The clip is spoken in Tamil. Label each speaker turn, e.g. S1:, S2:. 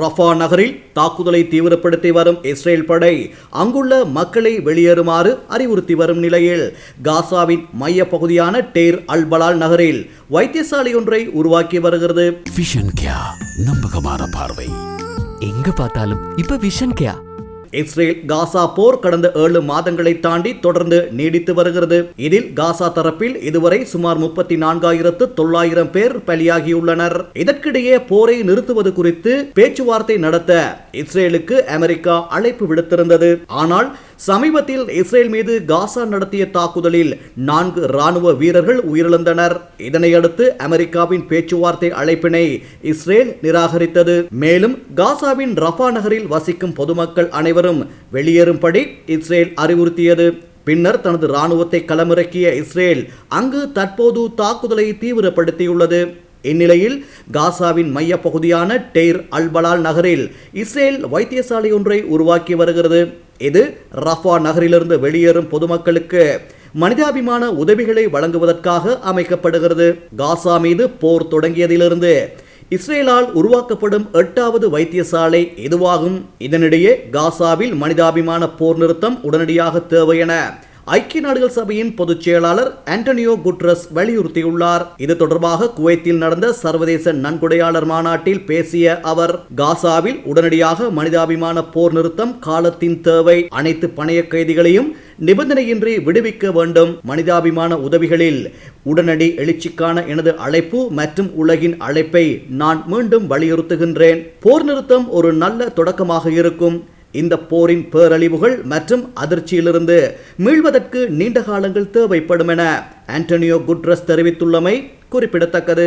S1: ரஃபா நகரில் தாக்குதலை தீவிரப்படுத்தி வரும் இஸ்ரேல் படை அங்குள்ள மக்களை வெளியேறுமாறு அறிவுறுத்தி வரும் நிலையில் காசாவின் மைய பகுதியான டேர் அல்பலால் நகரில் வைத்தியசாலை ஒன்றை உருவாக்கி வருகிறது.
S2: விஷன் கியா நம்பகமான பார்வை.
S3: எங்க பார்த்தாலும் இப்ப விஷன் கேயா
S1: இஸ்ரேல் காசா போர் கடந்த ஏழு மாதங்களை தாண்டி தொடர்ந்து நீடித்து வருகிறது. இதில் காசா தரப்பில் இதுவரை சுமார் முப்பத்தி நான்காயிரத்து தொள்ளாயிரம் பேர் பலியாகியுள்ளனர். இதற்கிடையே போரை நிறுத்துவது குறித்து பேச்சுவார்த்தை நடத்த இஸ்ரேலுக்கு அமெரிக்கா அழைப்பு விடுத்திருந்தது. ஆனால் சமீபத்தில் இஸ்ரேல் மீது காசா நடத்திய தாக்குதலில் நான்கு ராணுவ வீரர்கள் உயிரிழந்தனர். இதனையடுத்து அமெரிக்காவின் பேச்சுவார்த்தை அழைப்பினை இஸ்ரேல் நிராகரித்தது. மேலும் காசாவின் ரஃபா நகரில் வசிக்கும் பொதுமக்கள் அனைவரும் வெளியேறும்படி இஸ்ரேல் அறிவுறுத்தியது. பின்னர் தனது ராணுவத்தை களமிறக்கிய இஸ்ரேல் அங்கு தற்போது தாக்குதலை தீவிரப்படுத்தியுள்ளது. இந்நிலையில் காசாவின் மைய பகுதியான டெய்ர் அல்பலால் நகரில் இஸ்ரேல் வைத்தியசாலை ஒன்றை உருவாக்கி வருகிறது. இது ரஃபா நகரிலிருந்து வெளியேறும் பொதுமக்களுக்கு மனிதாபிமான உதவிகளை வழங்குவதற்காக அமைக்கப்படுகிறது. காசா மீது போர் தொடங்கியதிலிருந்து இஸ்ரேலால் உருவாக்கப்படும் எட்டாவது வைத்தியசாலை இதுவாகும். இதனிடையே காசாவில் மனிதாபிமான போர் நிறுத்தம் உடனடியாக தேவை என ஐக்கிய நாடுகள் சபையின் பொதுச் செயலாளர் ஆண்டனியோ குட்ரஸ் வலியுறுத்தியுள்ளார். இது தொடர்பாக குவைத்தில் நடந்த சர்வதேச நன்கொடையாளர் மாநாட்டில் பேசிய அவர் காசாவில் உடனடியாக மனிதாபிமான போர் நிறுத்தம் காலத்தின் தேவை. அனைத்து பணைய கைதிகளையும் நிபந்தனையின்றி விடுவிக்க வேண்டும். மனிதாபிமான உதவிகளில் உடனடி எழுச்சிக்கான எனது அழைப்பு மற்றும் உலகின் அழைப்பை நான் மீண்டும் வலியுறுத்துகின்றேன். போர் நிறுத்தம் ஒரு நல்ல தொடக்கமாக இருக்கும். இந்த போரின் பேரழிவுகள் மற்றும் அதிர்ச்சியிலிருந்து மீள்வதற்கு நீண்ட காலங்கள் தேவைப்படும் என ஆண்டனியோ குட்ரஸ் தெரிவித்துள்ளமை குறிப்பிடத்தக்கது.